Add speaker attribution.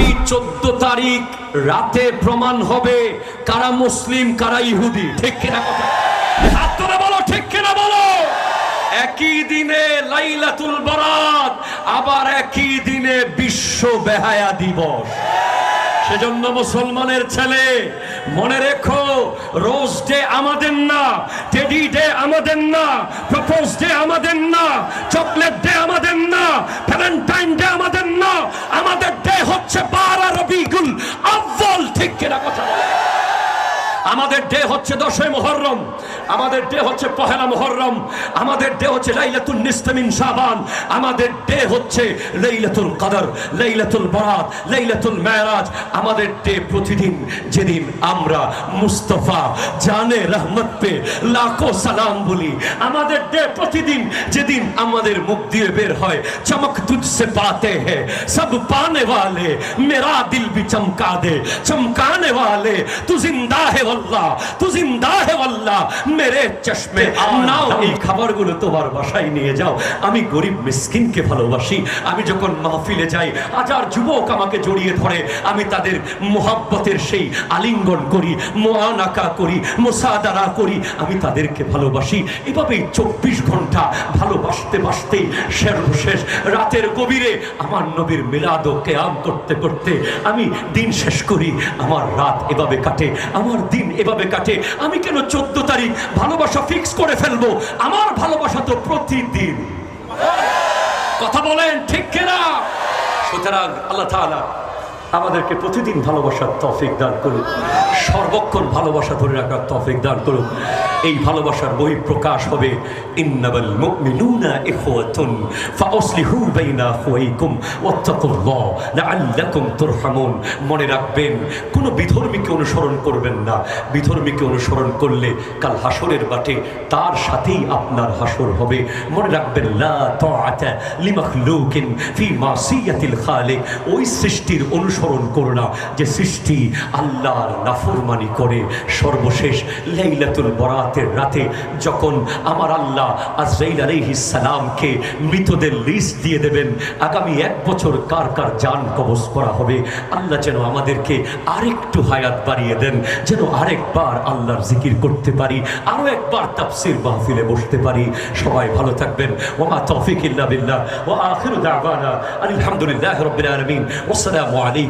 Speaker 1: আগামী চোদ্দ তারিখ রাতে প্রমাণ হবে কারা মুসলিম, কারা ইহুদি। ঠিক কিনা কথা? বলো, ঠিক কিনা বলো? একই দিনে লাইলাতুল বরাত আবার একই দিনে বিশ্ব বেহায়া দিবস। সেজন্য মুসলমানের ছেলে, মনে রেখো, রোজ ডে আমাদের না, টেডি ডে আমাদের না, প্রপোজ ডে আমাদের না, চকলেট ডে আমাদের না ভ্যালেন্টাইন ডে আমাদের না আমাদের ডে হচ্ছে বারা রবিগুল আব্বাল ঠিক কিনা কথা? আমাদের ডে হচ্ছে দশই মোহররম আমাদের ডে হচ্ছে পহেলা মোহররম আমাদের ডে হচ্ছে লাইলাতুল নিস্তামিন শাবান আমাদের ডে হচ্ছে লাইলাতুল কদর লাইলাতুল বরাত লাইলাতুল মেরাজ আমাদের ডে প্রতিদিন যেদিন আমরা মুস্তফা জানে রহমত পে লাখো সালাম বলি আমাদের ডে প্রতিদিন যেদিন আমাদের মুখ দিয়ে বের হয় চমক তুঝসে পাতে हैं सब पाने वाले मेरा दिल भी चमका दे चमकाने वाले तू जिंदा है আল্লাহ তু জিন্দা হে আল্লাহ মেরে চশমে নাও এই খাবারগুলো তোমার বাসায় নিয়ে যাও। আমি গরিব মিসকিনকে ভালোবাসি। আমি যখন মাহফিলে যাই হাজার যুবক আমাকে জড়িয়ে ধরে। আমি তাদের মোহাব্বতের সেই আলিঙ্গন করি মোয়ানাকা করি মোসাদারা করি। আমি তাদেরকে ভালোবাসি। এভাবেই চব্বিশ ঘণ্টা ভালোবাসতে বাসতেই সর্বশেষ রাতের গভীরে আমার নবীর মিলাদ ও কেয়াম করতে করতে আমি দিন শেষ করি, আমার রাত এভাবে কাটে, আমার দিন এভাবে কাটে। আমি কেন চোদ্দ তারিখ ভালোবাসা ফিক্স করে ফেলব? আমার ভালোবাসা তো প্রতিদিন। কথা বলেন ঠিক কিনা? সুতরাং আল্লাহ তাআলা আমাদেরকে প্রতিদিন ভালোবাসার তফিক দান করুন সর্বক্ষণ ভালোবাসা ধরে রাখার তফিক দান করুন এই ভালোবাসার হবে ওয়াত্তাকুল্লাহ লাআল্লাকুম তুরহামুন। মনে রাখবেন, কোনো বিধর্মীকে অনুসরণ করবেন না। বিধর্মীকে অনুসরণ করলে কাল হাসরের বাটে তার সাথেই আপনার হাসর হবে। মনে রাখবেন, লা ফি ওই সৃষ্টির অনুসরণ করো না যে সৃষ্টি আল্লাহর নাফরমানি করে। সর্বশেষ লেইলাতুল বরাতের রাতে যখন আমার আল্লাহ আজরাইল সালামকে মৃতদের লিস্ট দিয়ে দেবেন, আগামী এক বছর কার কার জান কবজ করা হবে, আল্লাহ যেন আমাদেরকে আরেকটু হায়াত বাড়িয়ে দেন, যেন আরেকবার আল্লাহর জিকির করতে পারি, আরও একবার তাফসির মাহফিলে বসতে পারি। সবাই ভালো থাকবেন। ওমা তৌফিক ইল্লা বিল্লাহ। ওয়া আখিরু দাওয়ানা আলহামদুলিল্লাহি রাব্বিল আলামিন। আলাইকুম।